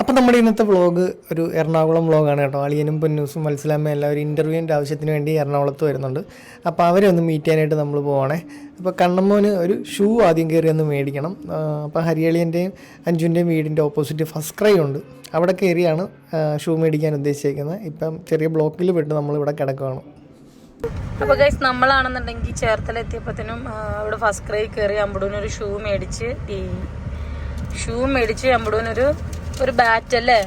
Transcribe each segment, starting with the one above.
അപ്പം നമ്മുടെ ഇന്നത്തെ വ്ളോഗ് ഒരു എറണാകുളം വ്ളോഗാണ് കേട്ടോ. അളിയനും പൊന്നൂസും മത്സലാമ്മയും എല്ലാം ഒരു ഇന്റർവ്യൂവിന്റെ ആവശ്യത്തിന് വേണ്ടി എറണാകുളത്ത് വരുന്നുണ്ട്. അപ്പോൾ അവരെ ഒന്ന് മീറ്റ് ചെയ്യാനായിട്ട് നമ്മൾ പോവാണേ. അപ്പോൾ കണ്ണമ്മോന് ഒരു ഷൂ ആദ്യം കയറി ഒന്ന് മേടിക്കണം. അപ്പോൾ ഹരിയളിയന്റെയും അഞ്ജുവിന്റെയും വീടിന്റെ ഓപ്പോസിറ്റ് ഫസ്റ്റ് ക്രൈ ഉണ്ട്. അവിടെ കയറിയാണ് ഷൂ മേടിക്കാൻ ഉദ്ദേശിച്ചിരിക്കുന്നത്. ഇപ്പം ചെറിയ ബ്ലോക്കിൽ പെട്ട് നമ്മളിവിടെ കിടക്കുകയാണ്. അപ്പോൾ ഗൈസ് നമ്മളാണെന്നുണ്ടെങ്കിൽ ചേർത്തല എത്തിയപ്പോഴത്തേനും അവിടെ ഫസ്റ്റ് ക്രൈ കയറി അമ്പടൂനൊരു ഷൂ മേടിച്ച് ഷൂ മേടിച്ച് അമ്പടൂനൊരു ഒരു ബാറ്റ് അല്ലേ?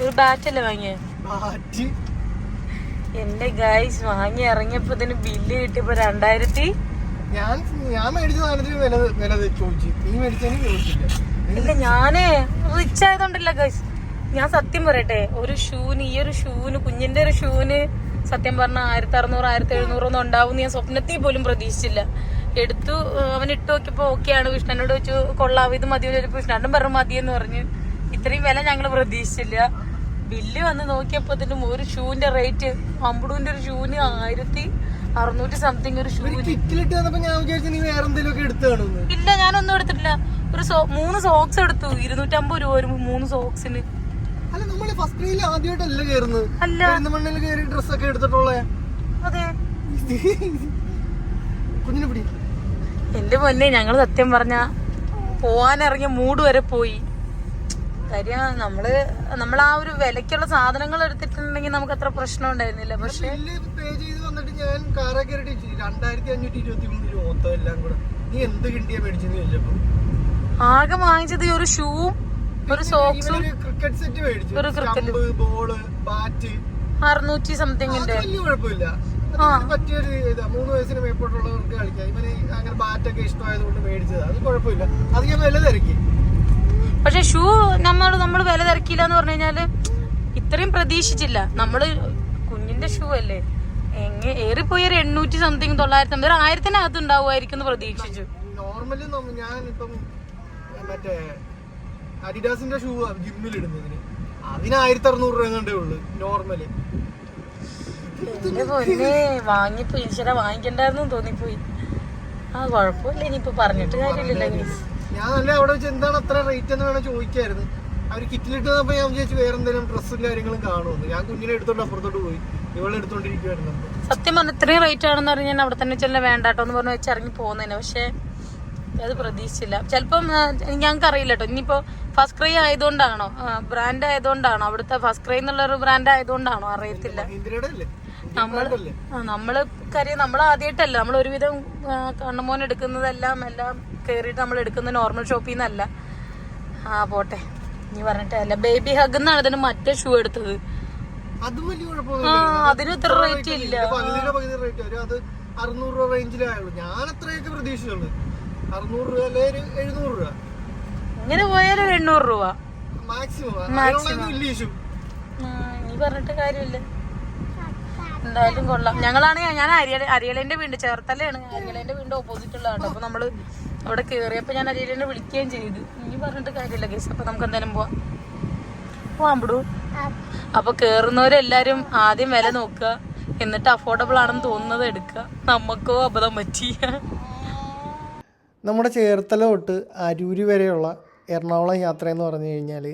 ഒരു ബാറ്റ് അല്ലേ വാങ്ങിയത് എന്റെ ഗൈസ് വാങ്ങി ഇറങ്ങിയപ്പോ ഇതിന് ബില്ല് കിട്ടിയപ്പോ രണ്ടായിരത്തി ഞാൻ ഞാൻ മേടിച്ച സാധനത്തിന് വില വില ചോദിച്ചു. നീ മേടിച്ചതിന് ചോദിച്ചില്ല. ഇല്ല ഞാനേ റിച്ച് ആയതുകൊണ്ടല്ല ഗൈസ് ഞാൻ സത്യം പറയട്ടെ ഒരു ഷൂന് ഈ ഒരു ഷൂന് കുഞ്ഞിന്റെ ഒരു ഷൂന് സത്യം പറഞ്ഞ ആയിരത്തി അറുന്നൂറ് ആയിരത്തി എഴുന്നൂറൊന്നും ഉണ്ടാവും ഞാൻ സ്വപ്നത്തിൽ പോലും പ്രതീക്ഷിച്ചില്ല. എടുത്തു അവൻ ഇട്ട് നോക്കിയപ്പോ ഓക്കെയാണ് കൃഷ്ണനോട് വെച്ചു കൊള്ളാവും? ഇത് മതി കൃഷ്ണനും പറഞ്ഞു മതി എന്ന് പറഞ്ഞു. ഇത്രയും വില ഞങ്ങൾ പ്രതീക്ഷിച്ചില്ല. ബില്ല് വന്ന് നോക്കിയപ്പോ ഇതിനും ഒരു ഷൂവിന്റെ റേറ്റ് അമ്പടൂന്റെ ഒരു ഷൂവിന് ആയിരത്തി അറുന്നൂറ്റി സംതിങ് ഒരു ഷൂ ഇല്ല ഞാനൊന്നും എടുത്തിട്ടില്ല. ഒരു മൂന്ന് സോക്സ് എടുത്തു. ഇരുന്നൂറ്റമ്പത് രൂപ ഒരു മൂന്ന് സോക്സിന് അല്ല നമ്മൾ ഫസ്റ്റ് ക്രൈയിൽ ആദ്യമായിട്ടല്ല കയറുന്നത്? അല്ല. മണ്ണിൽ കയറി ഡ്രസ്സൊക്കെ എടുത്തിട്ടുള്ളേ അതെ. കുഞ്ഞിനെ പിടി. എന്റെ പൊന്നെ ഞങ്ങൾ സത്യം പറഞ്ഞ പോവാനിറങ്ങിയ മൂഡ് വരെ പോയി. കാര്യം നമ്മൾ നമ്മൾ ആ ഒരു വിലക്കുള്ള സാധനങ്ങൾ എടുത്തിട്ടുണ്ടെങ്കിൽ നമുക്ക് അത്ര പ്രശ്നം ഉണ്ടായിരുന്നില്ല. പക്ഷെ ആകെ വാങ്ങിച്ചത് ഒരു ഷൂവും ഒരു സോക്സും ക്രിക്കറ്റ് സെറ്റ് മേടിച്ചു. ഒരു ക്രിക്കറ്റ് ബോൾ ബാറ്റ് അറുന്നൂറ്റി സംതിങ്ങിന്റെ കുഴപ്പമില്ല. പറ്റിയൊരു ഇതാ മൂന്ന് വയസ്സിന് മേപ്പോട്ടുള്ളവർക്ക് കളിക്കാം. ഇവന് അങ്ങനെ ബാറ്റൊക്കെ ഇഷ്ടമായതുകൊണ്ട് മേടിച്ചതാ. അത് കുഴപ്പമില്ല. അത് ഞാൻ വില തിരക്കി. പക്ഷെ ഷൂ നമ്മൾ നമ്മൾ വില തിരക്കില്ല എന്ന് പറഞ്ഞു കഴിഞ്ഞാൽ ഇത്രയും പ്രതീക്ഷിച്ചില്ല. നമ്മൾ കുഞ്ഞിന്റെ ഷൂ അല്ലേ? എങ്ങ ഏറിപ്പോയി ഒരു എണ്ണൂറ്റി സംതിങ് തൊള്ളായിരത്തി അമ്പത് ആയിരത്തിനകത്ത് ഉണ്ടാവുമായിരിക്കും എന്ന് പ്രതീക്ഷിച്ചു. നോർമലി ഞാൻ ഇപ്പം മറ്റേ അഡിഡാസിന്റെ ഷൂ ജിമ്മിൽ ഇടുന്നതിന് അതിന് ആയിരത്തി അറുന്നൂറ് രൂപ കണ്ടേ ഉള്ളു നോർമൽ. എന്റെ പൊന്നെ വാങ്ങിപ്പോ ഈശ്വര വാങ്ങിക്കണ്ടായിരുന്നു തോന്നിപ്പോയി. ആ കുഴപ്പമില്ല ഇനിയിപ്പോ പറഞ്ഞിട്ട് കാര്യമില്ലല്ലോ. ഞാൻ നല്ല അവിടെ വെച്ച് എന്താണ് അത്ര റേറ്റ് എന്ന് വേണം ചോദിക്കായിരുന്നു. അവർ കിറ്റിലിട്ട് തന്നപ്പോ ഞാൻ വിചാരിച്ചു വേറെ എന്തെങ്കിലും ഡ്രസ്സും കാര്യങ്ങളും കാണുമെന്ന്. ഞാൻ കുഞ്ഞിനെ എടുത്തോണ്ട് അപ്പുറത്തോട്ട് പോയി. ഇവളെ എടുത്തോണ്ടിരിക്കുവായിരുന്നു. സത്യം പറഞ്ഞ ഇത്രയും റേറ്റ് ആണെന്ന് പറഞ്ഞ് ഞാൻ അവിടെ തന്നെ ചെല്ല വേണ്ടാട്ടോ എന്ന് പറഞ്ഞ് വെച്ച് ഇറങ്ങി പോകുന്നതിന് പക്ഷേ അത് പ്രതീക്ഷിച്ചില്ല. ചിലപ്പം ഞങ്ങൾക്ക് അറിയില്ല കേട്ടോ ഇനിയിപ്പോ ഫസ്റ്റ് ക്രൈ ആയതുകൊണ്ടാണോ? ബ്രാൻഡ് ആയതുകൊണ്ടാണോ? അവിടുത്തെ ഫസ്റ്റ് ക്രൈ എന്നുള്ള ഒരു ബ്രാൻഡ് ആയതുകൊണ്ടാണോ? അറിയത്തില്ല. നമ്മൾ നമ്മൾ കാര്യം നമ്മൾ ആദ്യമായിട്ടല്ല നമ്മൾ ഒരുവിധം കണ്ണുമോൻ എടുക്കുന്നതെല്ലാം എല്ലാം കയറിയിട്ട് നമ്മൾ എടുക്കുന്ന നോർമൽ ഷോപ്പിൽ നിന്നല്ല ആ പോട്ടെ. നീ പറഞ്ഞിട്ടല്ല ബേബി ഹഗ് എന്നാണ് ഇതിന് മറ്റേ ഷൂ എടുത്തത്. അതിന് ഇത്ര റേറ്റ് ഇല്ല. അറുന്നൂറ് രൂപ റേഞ്ചിലായുള്ളൂ ഞാൻ അത്രയൊക്കെ പ്രതീക്ഷിച്ചുള്ളൂ അറുന്നൂറ് രൂപ അല്ലെ എഴുന്നൂറ് രൂപ. ഇങ്ങനെ പോയാലും എണ്ണൂറ് രൂപ. മാക്സിമം മാക്സിമം നീ പറഞ്ഞിട്ട് കാര്യമില്ല. എന്തായാലും കൊള്ളാം. ഞങ്ങളാണ് ഞാൻ അരിയല അരിയലേന്റെ വീട് ചേർത്തലയാണ്. അരിയലേന്റെ വീട് ഓപ്പോസിറ്റ് ഉള്ളതാണ്. അപ്പൊ നമ്മൾ അവിടെ കേറിയപ്പോ ഞാൻ അരിയലേനെ വിളിക്കുകയും ചെയ്തു. നീ പറഞ്ഞിട്ട് കാര്യമില്ല കേസ് അപ്പൊ നമുക്ക് എന്തായാലും പോവാം. പോവാൻ ബിടു അപ്പൊ കേറുന്നവരെല്ലാരും ആദ്യം വില നോക്കുക. എന്നിട്ട് അഫോർഡബിൾ ആണെന്ന് തോന്നുന്നത് എടുക്കുക. നമുക്കോ അബദ്ധം പറ്റി. നമ്മുടെ ചേർത്തല തൊട്ട് അരൂര് വരെയുള്ള എറണാകുളം യാത്ര എന്ന് പറഞ്ഞു കഴിഞ്ഞാൽ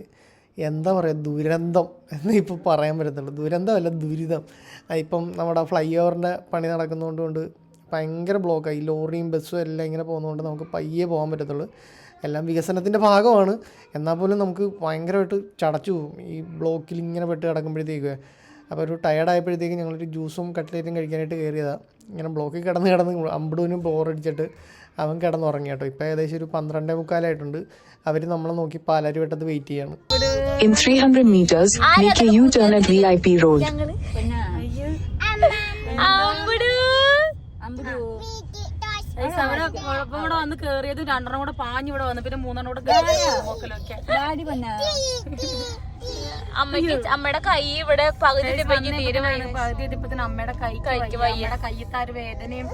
എന്താ പറയുക ദുരന്തം എന്ന് ഇപ്പോൾ പറയാൻ പറ്റത്തുള്ളൂ. ദുരന്തമല്ല ദുരിതം. ഇപ്പം നമ്മുടെ ഫ്ലൈ ഓവറിന്റെ പണി നടക്കുന്നതുകൊണ്ട് കൊണ്ട് ഭയങ്കര ബ്ലോക്കായി ലോറിയും ബസ്സും എല്ലാം ഇങ്ങനെ പോകുന്നതുകൊണ്ട് നമുക്ക് പയ്യെ പോകാൻ പറ്റത്തുള്ളൂ. എല്ലാം വികസനത്തിന്റെ ഭാഗമാണ്. എന്നാൽ പോലും നമുക്ക് ഭയങ്കരമായിട്ട് ചടച്ചു പോകും ഈ ബ്ലോക്കിൽ ഇങ്ങനെ പെട്ട് കിടക്കുമ്പോഴത്തേക്ക്. അപ്പോൾ ഒരു ടയർഡായപ്പോഴത്തേക്ക് ഞങ്ങളൊരു ജ്യൂസും കട്ട്ലേറ്റും കഴിക്കാനായിട്ട് കയറിയതാണ് ഇങ്ങനെ ബ്ലോക്കിൽ കിടന്ന് കിടന്ന് അമ്പടൂനും ബോറടിച്ചിട്ട് അവൻ കിടന്നുറങ്ങി കേട്ടോ. ഇപ്പോൾ ഏകദേശം ഒരു പന്ത്രണ്ടേ മുക്കാലായിട്ടുണ്ട്. അവർ നമ്മളെ നോക്കി പാലാരി വെട്ടത്ത് വെയിറ്റ് ചെയ്യാണ്. In 300 meters, make a U-turn at VIP Road. അവിടെ കുഴപ്പം കൂടെ വന്ന് കേറിയത് രണ്ടെണ്ണം കൂടെ പാഞ്ഞ് ഇവിടെ വന്നു പിന്നെ മൂന്നെണ്ണം കൂടെ കേറിയൊക്കെ അമ്മയ്ക്ക് അമ്മയുടെ കൈ ഇവിടെ പകുതി അമ്മയുടെ കൈ കൈക്ക് വയ്യ. അമ്മയുടെ കയ്യത്ത് ആ ഒരു വേദനയും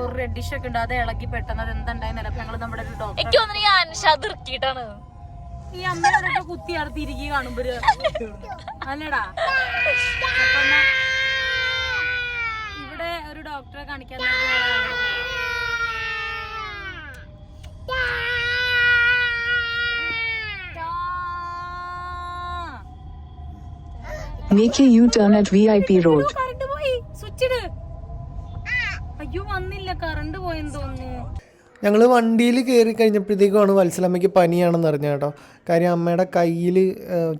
ഒരു റെഡിഷൊക്കെ ഉണ്ട്. അത് ഇളകി പെട്ടെന്ന് അത് എന്തുണ്ടായിരുന്നില്ല നിലപ്പോ ഞങ്ങൾ നമ്മുടെ ഒരു ഡോക്ടർ എനിക്ക് തോന്നുന്നു ഈ അൻഷാദ് ഇറക്കിയിട്ടാണ്. ഈ അമ്മയോടൊക്കെ കുത്തി അറുത്തിരിക്കുക കാണുമ്പോ അല്ലടാ. ഇവിടെ ഒരു ഡോക്ടറെ കാണിക്കാൻ Make a U-turn at VIP Road. അയ്യോ വന്നില്ല. കറണ്ട് പോയെന്ന് തോന്നുന്നു. ഞങ്ങൾ വണ്ടിയിൽ കയറി കഴിഞ്ഞപ്പോഴത്തേക്കുമാണ് വത്സലമ്മയ്ക്ക് പനിയാണെന്ന് അറിഞ്ഞ കേട്ടോ. കാര്യം അമ്മയുടെ കയ്യിൽ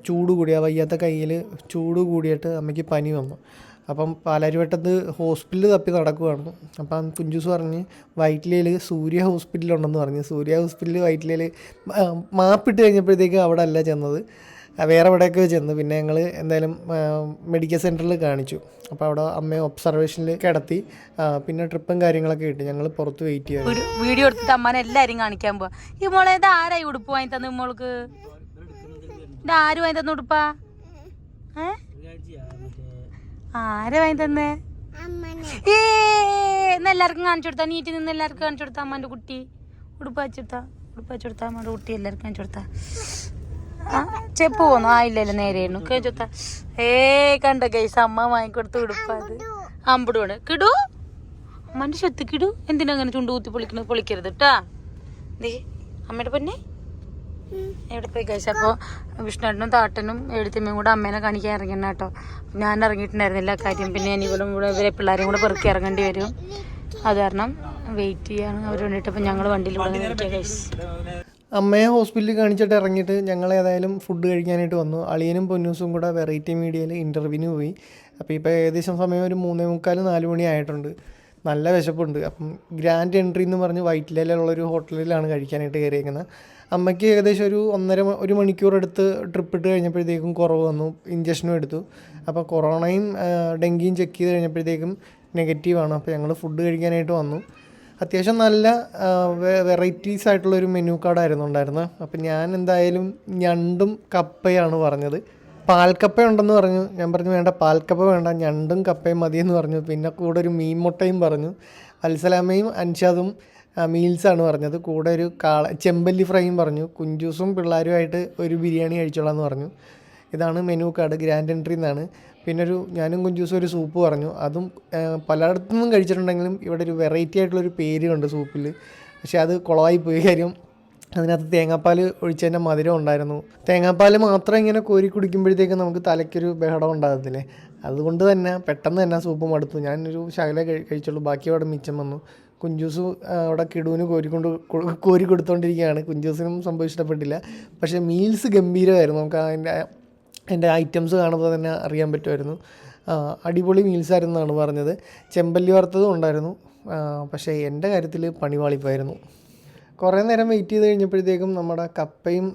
ചൂട് കൂടിയ വയ്യാത്ത കയ്യിൽ ചൂട് കൂടിയിട്ട് അമ്മയ്ക്ക് പനി വന്നു. അപ്പം പാലാരിവട്ടത്ത് ഹോസ്പിറ്റലിൽ തപ്പി നടക്കുവാണ്. അപ്പം കുഞ്ചൂസ് പറഞ്ഞ് വൈറ്റിലയിൽ സൂര്യ ഹോസ്പിറ്റലുണ്ടെന്ന് പറഞ്ഞ്. സൂര്യ ഹോസ്പിറ്റലിൽ വൈറ്റിലയിൽ മാപ്പിട്ട് കഴിഞ്ഞപ്പോഴത്തേക്ക് അവിടെ അല്ല ചെന്നത്. വേറെ എവിടെയൊക്കെ ചെന്ന്. പിന്നെ ഞങ്ങൾ എന്തായാലും മെഡിക്കൽ സെന്ററിൽ കാണിച്ചു. അപ്പോൾ അവിടെ അമ്മയെ ഒബ്സർവേഷനിൽ കിടത്തി. പിന്നെ ട്രിപ്പും കാര്യങ്ങളൊക്കെ ഇട്ട് ഞങ്ങൾ പുറത്ത് വെയിറ്റ് ചെയ്യുമായിരുന്നു ഒരു വീഡിയോ എടുത്തിട്ട് അമ്മനെ എല്ലാവരും കാണിക്കാൻ പോവാ. ഈ മോളെ ഇത് ആരായി ഉടുപ്പ് വാങ്ങി തന്നു മോൾക്ക്? ഇത് ആര് വാങ്ങി തന്നു ഉടുപ്പാ? ആര് വാങ്ങി തന്നേ? എല്ലാവർക്കും കാണിച്ചു കൊടുത്താ. നീറ്റ് നിന്ന് എല്ലാവർക്കും കാണിച്ചു കൊടുത്താ അമ്മന്റെ കുട്ടി. ഉടുപ്പ് വെച്ചെടുത്താ. ഉടുപ്പ് വെച്ചെടുത്താ അമ്മയുടെ കുട്ടി. എല്ലാവർക്കും കാണിച്ചു കൊടുത്താ. ചെപ്പ് പോന്നു. ആ ഇല്ലല്ലോ ഇല്ല നേരെയായിരുന്നു കേട്ടാ ഏ കണ്ട ഗൈസ് അമ്മ വാങ്ങിക്കൊടുത്ത് ഉടുപ്പത് അമ്പടുവാണ്. കിടൂ. അമ്മന്റെ ശത്ത് കിടൂ. എന്തിനാ അങ്ങനെ ചുണ്ട് കുത്തി പൊളിക്കണത് പൊളിക്കരുത് കേട്ടാ ദേ അമ്മയുടെ പൊന്നെ. എവിടെ പോയി കഴിച്ച അപ്പോൾ വിഷ്ണുട്ടനും താട്ടനും എഴുത്തമ്മയും കൂടെ അമ്മേനെ കാണിക്കാൻ ഇറങ്ങണം കേട്ടോ. ഞാൻ ഇറങ്ങിയിട്ടുണ്ടായിരുന്നില്ല കാര്യം. പിന്നെ ഇവളും കൂടെ ഇവരെ പിള്ളേരെയും കൂടെ പെറുക്കി ഇറങ്ങേണ്ടി വരും. അത് കാരണം വെയിറ്റ് ചെയ്യാണ്. അവർ വേണ്ടിയിട്ട് അപ്പം ഞങ്ങൾ വണ്ടിയിൽ കൂടെ കഴിച്ച് അമ്മയെ ഹോസ്പിറ്റലിൽ കാണിച്ചിട്ട് ഇറങ്ങിയിട്ട് ഞങ്ങൾ ഏതായാലും ഫുഡ് കഴിക്കാനായിട്ട് വന്നു. അളിയനും പൊന്നൂസും കൂടെ വെറൈറ്റി മീഡിയയിൽ ഇന്റർവ്യൂവിന് പോയി. അപ്പോൾ ഇപ്പോൾ ഏകദേശം സമയം ഒരു മൂന്നേ മുക്കാൽ നാല് മണി ആയിട്ടുണ്ട്. നല്ല വിശപ്പുണ്ട്. അപ്പം ഗ്രാൻഡ് എൻട്രി എന്ന് പറഞ്ഞ് വൈറ്റിലുള്ളൊരു ഹോട്ടലിലാണ് കഴിക്കാനായിട്ട് കയറിയേക്കുന്നത്. അമ്മയ്ക്ക് ഏകദേശം ഒരു ഒന്നര ഒരു മണിക്കൂർ എടുത്ത് ട്രിപ്പ് ഇട്ട് കഴിഞ്ഞപ്പോഴത്തേക്കും കുറവ് വന്നു. ഇഞ്ചക്ഷനും എടുത്തു. അപ്പോൾ കൊറോണയും ഡെങ്കിയും ചെക്ക് ചെയ്ത് കഴിഞ്ഞപ്പോഴത്തേക്കും നെഗറ്റീവാണ് അപ്പോൾ ഞങ്ങൾ ഫുഡ് കഴിക്കാനായിട്ട് വന്നു. അത്യാവശ്യം നല്ല വെറൈറ്റീസ് ആയിട്ടുള്ള ഒരു മെനു കാർഡായിരുന്നു ഉണ്ടായിരുന്നത്. അപ്പം ഞാൻ എന്തായാലും ഞണ്ടും കപ്പയാണ് പറഞ്ഞത്. പാൽക്കപ്പ ഉണ്ടെന്ന് പറഞ്ഞു. ഞാൻ പറഞ്ഞു വേണ്ട പാൽക്കപ്പ വേണ്ട. ഞണ്ടും കപ്പയും എന്ന് പറഞ്ഞു. പിന്നെ കൂടെ ഒരു മീൻ മുട്ടയും പറഞ്ഞു. അൽസലാമയും അൻഷാദും മീൽസാണ് പറഞ്ഞത്. കൂടെ ഒരു കാള ചെമ്പല്ലി ഫ്രൈയും പറഞ്ഞു. കുഞ്ചൂസും പിള്ളേരുമായിട്ട് ഒരു ബിരിയാണി കഴിച്ചോളാം എന്ന് പറഞ്ഞു. ഇതാണ് മെനു കാർഡ് ഗ്രാൻഡ് എൻട്രി എന്നാണ് പിന്നെ ഒരു ഞാനും കുഞ്ചൂസും ഒരു സൂപ്പ് പറഞ്ഞു. അതും പലയിടത്തു നിന്നും കഴിച്ചിട്ടുണ്ടെങ്കിലും ഇവിടെ ഒരു വെറൈറ്റി ആയിട്ടുള്ളൊരു പേര് കണ്ട് സൂപ്പിൽ പക്ഷേ അത് കുളമായി പോയി കാര്യം അതിനകത്ത് തേങ്ങാപ്പാൽ ഒഴിച്ചതിന്റെ മധുരം ഉണ്ടായിരുന്നു. തേങ്ങാപ്പാൽ മാത്രം ഇങ്ങനെ കോരി കുടിക്കുമ്പോഴത്തേക്ക് നമുക്ക് തലയ്ക്കൊരു ബഹളം ഉണ്ടാകത്തില്ലേ? അതുകൊണ്ട് തന്നെ പെട്ടെന്ന് തന്നെ സൂപ്പ് മടുത്തു. ഞാനൊരു ശകലേ കഴി- കഴിച്ചുള്ളൂ. ബാക്കി അവിടെ മിച്ചം വന്നു. കുഞ്ചൂസ് അവിടെ കിടുവിന് കോരിക്കൊണ്ട് കോരി കൊടുത്തോണ്ടിരിക്കുകയാണ്. കുഞ്ചൂസിനും സംഭവം ഇഷ്ടപ്പെട്ടില്ല. പക്ഷേ മീൽസ് ഗംഭീരമായിരുന്നു. നമുക്ക് അതിന്റെ അതിന്റെ ഐറ്റംസ് കാണുമ്പോൾ തന്നെ അറിയാൻ പറ്റുമായിരുന്നു. അടിപൊളി മീൽസ് ആയിരുന്നു എന്നാണ് പറഞ്ഞത്. ചെമ്പല്ലി വറുത്തതും ഉണ്ടായിരുന്നു. പക്ഷേ എന്റെ കാര്യത്തിൽ പണിവാളിപ്പായിരുന്നു കുറേ നേരം വെയിറ്റ് ചെയ്ത് കഴിഞ്ഞപ്പോഴത്തേക്കും നമ്മുടെ കപ്പയും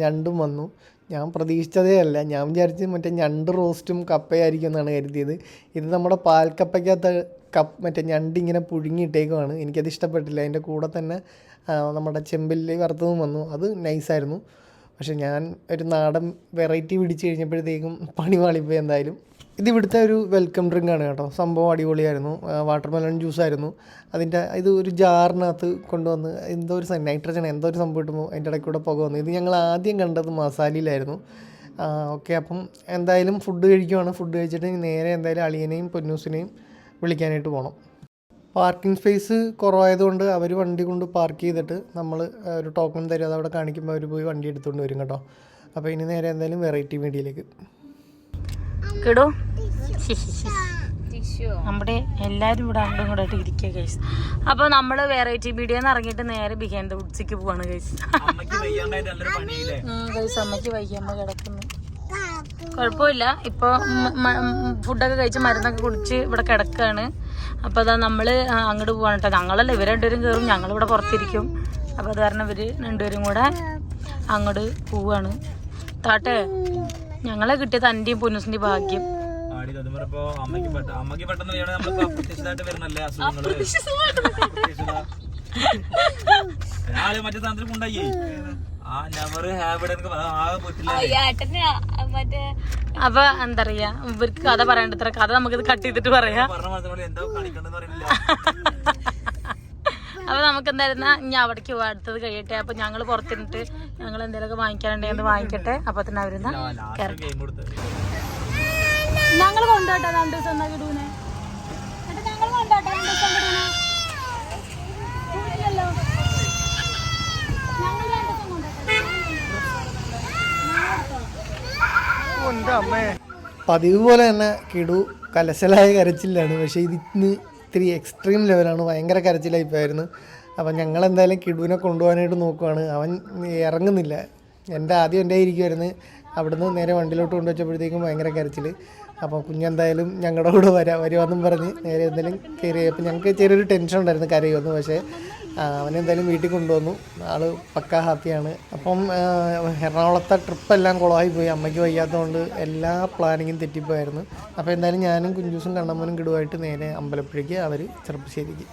ഞണ്ടും വന്നു. ഞാൻ പ്രതീക്ഷിച്ചതേ അല്ല. ഞാൻ വിചാരിച്ച് മറ്റേ ഞണ്ട് റോസ്റ്റും കപ്പയായിരിക്കും എന്നാണ് കരുതിയത്. ഇത് നമ്മുടെ പാൽക്കപ്പയ്ക്കകത്ത് കപ്പ് മറ്റേ ഞണ്ട് ഇങ്ങനെ പുഴുങ്ങിയിട്ടേക്കുമാണ് എനിക്കത് ഇഷ്ടപ്പെട്ടില്ല. അതിന്റെ കൂടെ തന്നെ നമ്മുടെ ചെമ്പല്ലി വറുത്തതും വന്നു. അത് നൈസായിരുന്നു പക്ഷെ ഞാൻ ഒരു നാടൻ വെറൈറ്റി പിടിച്ച് കഴിഞ്ഞപ്പോഴത്തേക്കും പണി വാളിപ്പോയി എന്തായാലും. ഇത് ഇവിടുത്തെ ഒരു വെൽക്കം ഡ്രിങ്ക് ആണ് കേട്ടോ. സംഭവം അടിപൊളിയായിരുന്നു. വാട്ടർ മെലൺ ജ്യൂസായിരുന്നു അതിന്റെ ഇത് ഒരു ജാറിനകത്ത് കൊണ്ടുവന്ന് എന്തോ ഒരു നൈട്രജൻ എന്തോ ഒരു സംഭവം ഇട്ടുമ്പോൾ അതിന്റെ ഇടയ്ക്ക് കൂടെ പുക വന്നു. ഇത് ഞങ്ങൾ ആദ്യം കണ്ടത് മസാലയിലായിരുന്നു. ഓക്കെ അപ്പം എന്തായാലും ഫുഡ് കഴിക്കുവാണ്. ഫുഡ് കഴിച്ചിട്ട് നേരെ എന്തായാലും അളിയനെയും പൊന്നൂസിനെയും വിളിക്കാനായിട്ട് പോകണം പാർക്കിംഗ് സ്പേസ് കുറവായതുകൊണ്ട് അവർ വണ്ടി കൊണ്ട് പാർക്ക് ചെയ്തിട്ട് നമ്മൾ ഒരു ടോക്കൺ തരും. അത് അവിടെ കാണിക്കുമ്പോൾ അവർ പോയി വണ്ടി എടുത്തുകൊണ്ട് വരും കേട്ടോ. അപ്പോൾ ഇനി നേരെ എന്തായാലും വെറൈറ്റി മീഡിയയിലേക്ക്. കിടൂ. നമ്മുടെ എല്ലാവരും ഇവിടെ അങ്ങോട്ടും കൂടെ ആയിട്ട് ഇരിക്കുക കേസ് അപ്പോൾ നമ്മൾ വെറൈറ്റി മീഡിയെന്ന് ഇറങ്ങിയിട്ട് നേരെ ബിഹാൻഡ് ഉച്ചയ്ക്ക് പോവാണ് കേസ് ഗൈസ് അമ്മയ്ക്ക് വയ്യാമ്മ കിടക്കുന്നു. കുഴപ്പമില്ല. ഇപ്പോൾ ഫുഡൊക്കെ കഴിച്ച് മരുന്നൊക്കെ കുടിച്ച് ഇവിടെ കിടക്കുകയാണ് അപ്പോൾ അതാ നമ്മൾ അങ്ങോട്ട് പോവാണ് കേട്ടോ ഞങ്ങളല്ല ഇവർ രണ്ടുപേരും കയറും ഞങ്ങളിവിടെ പുറത്തിരിക്കും. അപ്പോൾ അത് കാരണം ഇവർ രണ്ടുപേരും കൂടെ അങ്ങോട്ട് പോവാണ്. താട്ടെ ഞങ്ങളെ കിട്ടിയത് തന്റെയും പൊന്നൂസിന്റെയും ഭാഗ്യം. അപ്പൊ എന്താ പറയാ ഇവർക്ക് കഥ പറയണ്ട ഇത്ര കഥ നമുക്കിത് കട്ട് ചെയ്തിട്ട് പറയാ. പറഞ്ഞ മാസം എന്തോ കാണിക്കണ്ടെന്ന് പറയുന്നില്ല. അപ്പൊ നമുക്ക് എന്തായിരുന്ന ഇനി അവിടേക്ക് പോവാ അടുത്തത് കഴിയട്ടെ. അപ്പൊ ഞങ്ങൾ പുറത്തിരുന്നിട്ട് ഞങ്ങൾ എന്തെങ്കിലുമൊക്കെ വാങ്ങിക്കാനുണ്ടെങ്കിൽ വാങ്ങിക്കട്ടെ. അപ്പൊ തന്നെ അവരുന്ന ഞങ്ങൾ ഗെയിം കൊടുത്തത്. ഞങ്ങൾ കൊണ്ടോട്ടെ രണ്ടു ദിവസം എന്നാ കിടൂനെ ഞങ്ങൾ കൊണ്ടോട്ടെ രണ്ടു ദിവസം കിടൂനെ ഇല്ലല്ലോ ഞങ്ങൾ രണ്ടു ദിവസം കൊണ്ടോട്ടെ ഉണ്ട് അമ്മേ പതിവ് പോലെ തന്നെ കിടു കലശലായ കരച്ചിലാണ്. പക്ഷേ ഇത് ഇന്ന് ഇത്തിരി എക്സ്ട്രീം ലെവലാണ് ഭയങ്കര കരച്ചിലായിപ്പോയായിരുന്നു. അപ്പം ഞങ്ങൾ എന്തായാലും കിടുവിനെ കൊണ്ടുപോകാനായിട്ട് നോക്കുവാണ്. അവൻ ഇറങ്ങുന്നില്ല. എന്റെ ആദ്യം എന്റെ ഇരിക്കുമായിരുന്നു അവിടുന്ന് നേരെ വണ്ടിയിലോട്ട് കൊണ്ടുവച്ചപ്പോഴത്തേക്കും ഭയങ്കര കരച്ചിൽ അപ്പോൾ കുഞ്ഞെന്തായാലും ഞങ്ങളുടെ കൂടെ വരാ വരുവാന്നും പറഞ്ഞ് നേരെ എന്തായാലും കയറി അപ്പം ഞങ്ങൾക്ക് ചെറിയൊരു ടെൻഷൻ ഉണ്ടായിരുന്നു കരയുമെന്ന് പക്ഷേ അവനെന്തായാലും വീട്ടിൽ കൊണ്ടുവന്നു. ആൾ പക്ക ഹാപ്പിയാണ് അപ്പം എറണാകുളത്തെ ട്രിപ്പെല്ലാം കുളമായി പോയി. അമ്മയ്ക്ക് വയ്യാത്തതുകൊണ്ട് എല്ലാ പ്ലാനിങ്ങും തെറ്റിപ്പോയായിരുന്നു. അപ്പോൾ എന്തായാലും ഞാനും കുഞ്ചൂസും കണ്ണമ്മനും കിടുവായിട്ട് നേരെ അമ്പലപ്പുഴയ്ക്ക് അവർ ചെറുപ്പശ്ശേരിക്ക്